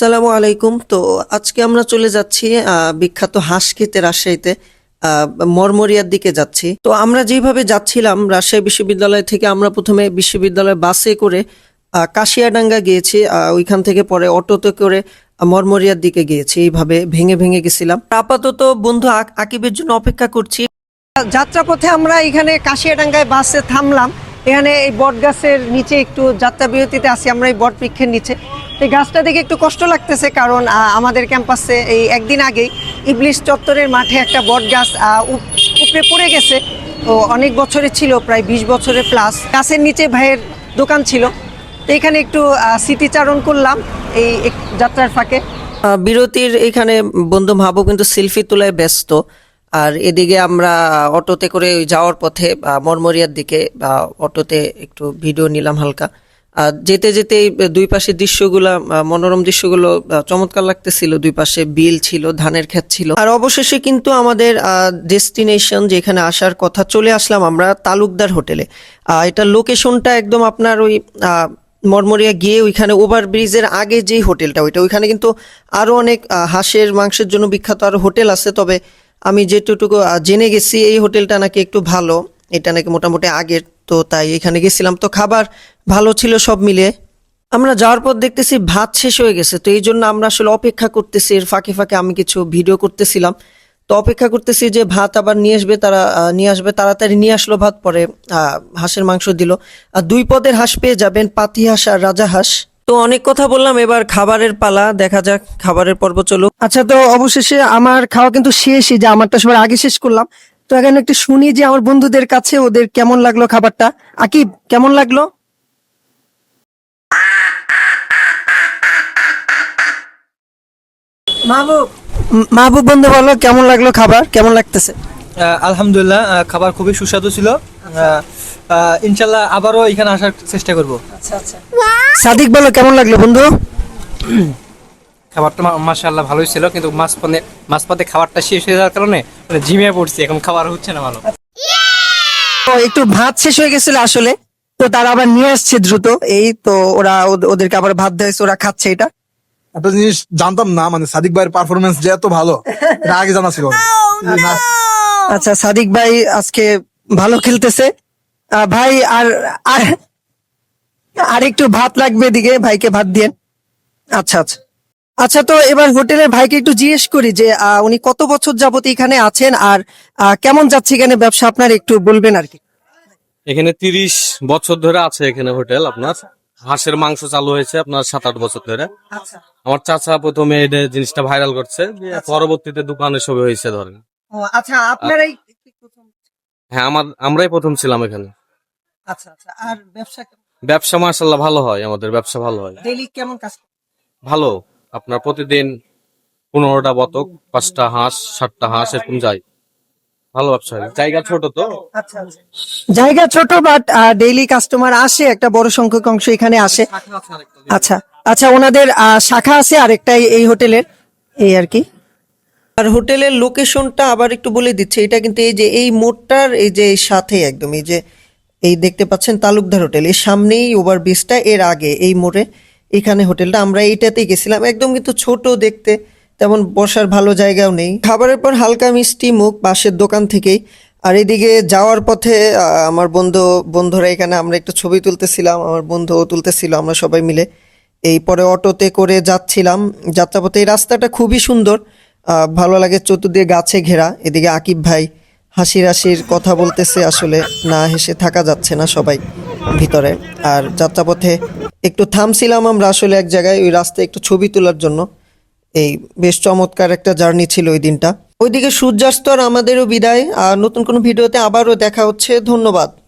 আসসালামু আলাইকুম। তো আজকে আমরা চলে যাচ্ছি বিখ্যাত হাঁস খেতে রাজশাহীতে মরমরিয়ার দিকে যাচ্ছি। তো আমরা যেভাবে যাচ্ছিলাম, রাজশাহী বিশ্ববিদ্যালয় থেকে আমরা প্রথমে বিশ্ববিদ্যালয় বাসে করে কাশিয়াডাঙ্গা গিয়েছি ওইখান থেকে পরে অটোতে করে মরমরিয়ার দিকে গিয়েছি। এইভাবে ভেঙে ভেঙে গেছিলাম। আপাতত বন্ধু আক- আকিবের জন্য অপেক্ষা করছি। যাত্রাপথে আমরা এখানে কাশিয়াডাঙ্গায় বাসে থামলাম। এখানে এই বট গাছের নিচে একটু যাত্রা বিরতিতে আছি, আমরা এই বট বৃক্ষের নিচে। এই গাছটা দেখে একটু কষ্ট লাগতেছে কারণ আমাদের ক্যাম্পাসে এই একদিন আগেই ইবলিশ চত্বরের মাঠে একটা বট গাছ আহ, উপ- পড়ে গেছে। তো অনেক বছরের ছিল প্রায় বিশ বছরের প্লাস গাছের নিচে ভাইয়ের দোকান ছিল। এখানে একটু স্মৃতিচারণ করলাম এই যাত্রার ফাঁকে। বিরতির এখানে বন্ধু মাহবুব কিন্তু সেলফি তোলায় ব্যস্ত। আর এদিকে আমরা অটোতে করে যাওয়ার পথে মরমরিয়ার দিকে আহ, অটোতে একটু ভিডিও নিলাম হালকা। যেতে যেতে দুই পাশের দৃশ্যগুলো মনোরম দৃশ্যগুলো চমৎকার লাগতেছিল। দুই পাশে বিল ছিল, ধানের ক্ষেত ছিল। আর অবশেষে কিন্তু আমাদের ডেস্টিনেশন যেখানে আসার কথা চলে আসলাম আমরা, তালুকদার হোটেলে। এটা লোকেশনটা একদম আপনার ওই মরমরিয়া গিয়ে ওইখানে ওভার ব্রিজের আগে যেই হোটেলটা, ওইটা ওইখানে কিন্তু আরও অনেক হাঁসের, মাংসের জন্য বিখ্যাত আরও হোটেল আছে। তবে আমি যেটুকু জেনে গেছি, এই হোটেলটা নাকি একটু ভালো। এটা নাকি মোটামুটি আগের তো তাই এখানে গেছিলাম। তো খাবার ভালো ছিল সব মিলিয়ে আমরা যাওয়ার পর দেখতেছি ভাত শেষ হয়ে গেছে। তো এই জন্য আমরা আসলে অপেক্ষা করতেছি, এর ফাঁকে ফাঁকে আমি কিছু ভিডিও করতেছিলাম। তো অপেক্ষা করতেছি যে ভাত আবার নিয়ে আসবে তারা নিয়ে আসবে, তাড়াতাড়ি নিয়ে আসলো ভাত, পরে হাঁসের মাংস দিল। আর দুই পদের হাঁস পেয়ে যাবেন, পাতি হাঁস আর রাজা হাঁস। তো অনেক কথা বললাম, এবার খাবারের পালা, দেখা যাক, খাবারের পর্ব চলুক। আচ্ছা তো অবশেষে আমার খাওয়া কিন্তু শেষই, যে আমারটা সবার আগে শেষ করলাম। তো এখন একটু শুনি যে আমার বন্ধুদের কাছে ওদের কেমন লাগল খাবারটা। আকিব কেমন লাগল? মাহবুব মাহবুব বন্ধু বলো কেমন লাগল খাবার? কেমন লাগতেছে? আহ, আলহামদুলিল্লাহ খাবার খুবই সুস্বাদু ছিল। আহ, আহ, ইনশাল্লাহ আবারও এখানে আসার চেষ্টা করব। আচ্ছা আচ্ছা। সাদিক বলো কেমন লাগল বন্ধু? খাবারটা মাশাআল্লাহ ভালোই ছিল কিন্তু মাঝপথে মাঝপথে খাবারটা শেষ হয়ে যাওয়ার কারণে মানে জিমে পড়ছি এখন খাবার হচ্ছে না ভালো। তো একটু ভাত শেষ হয়ে গেছিল আসলে তো তারা আবার নিয়ে আসছে দ্রুত। এই তো ওরা ওদেরকে আবার ভাত দিয়েছে ওরা খাচ্ছে এটা। একটা জিনিস জানতাম না মানে সাদিক ভাইয়ের পারফরমেন্স যে এত ভালো এটা আগে জানা ছিল না। না- আচ্ছা সাদিক ভাই আজকে ভালো খেলতেছে। আহ, ভাই আর আর আর একটু ভাত লাগবে এদিকে ভাইকে ভাত দিয়ে আচ্ছা আচ্ছা। আচ্ছা তো এবার হোটেলের ভাইকে একটু জিজ্ঞেস করি যে উনি কত বছর যাবত এখানে আছেন আর কেমন যাচ্ছে এখানে ব্যবসা? আপনার একটু বলবেন আর কি। এখানে তিরিশ বছর ধরে আছে এখানে হোটেল আপনার। হাঁসের মাংস চালু হয়েছে আপনার সাত আট বছর ধরে। আমার চাচা প্রথমে জিনিসটা ভাইরাল করছে পরবর্তীতে দোকানে সবে হয়েছে ধরেন। আচ্ছা আপনারাই হ্যাঁ আমার আমরাই প্রথম ছিলাম এখানে। আচ্ছা আচ্ছা আর ব্যবসা ব্যবসা মার্শাল্লাহ ভালো হয় আমাদের ব্যবসা ভালো হয়। ডেইলি কেমন কাজ ভালো। আপনার প্রতিদিন পনেরোটা বতক পাঁচটা হাঁস সাতটা হাঁস এরকম যায়। ভালো ব্যবসা। জায়গা ছোট তো। আচ্ছা জায়গা ছোট বাট ডেইলি কাস্টমার আসে একটা বড় সংখ্যক অংশ এখানে আসে। আচ্ছা আচ্ছা ওনাদের শাখা আছে আরেকটাই এই হোটেলের। এই আর কি। আর হোটেলের লোকেশনটা আবার একটু বলে দিচ্ছে এটা কিন্তু এই যে এই মোড়টার এই যে সাথে একদম এই যে এই দেখতে পাচ্ছেন তালুকদার হোটেল। এর সামনেই ওভার ব্রিজটা এর আগে এই মোড়ে। এখানে হোটেলটা, আমরা এইটাতেই গেছিলাম। একদম কিন্তু ছোট দেখতে, তেমন বসার ভালো জায়গাও নেই। খাবারের পর হালকা মিষ্টি মুখ, পাশের দোকান থেকেই। আর এদিকে যাওয়ার পথে আমার বন্ধু, বন্ধুরা এখানে, আমরা একটু ছবি তুলতেছিলাম, আমার বন্ধুও তুলতেছিল, আমরা সবাই মিলে। এই পরে অটোতে করে যাচ্ছিলাম। যাত্রাপথে এই রাস্তাটা খুবই সুন্দর। ভালো লাগে চতুর্দিকে গাছে ঘেরা। এদিকে আকিব ভাই হাসির হাসির কথা বলতেছে আসলে, না হেসে থাকা যাচ্ছে না সবাই ভিতরে। আর যাত্রাপথে একটু থামছিলাম আমরা আসলে এক জায়গায়, ওই রাস্তায় একটু ছবি তোলার জন্য। এই বেশ চমৎকার একটা জার্নি ছিল ওই দিনটা। ওইদিকে সূর্যাস্ত আর আমাদেরও বিদায়। আর নতুন কোনো ভিডিওতে আবারও দেখা হচ্ছে। ধন্যবাদ।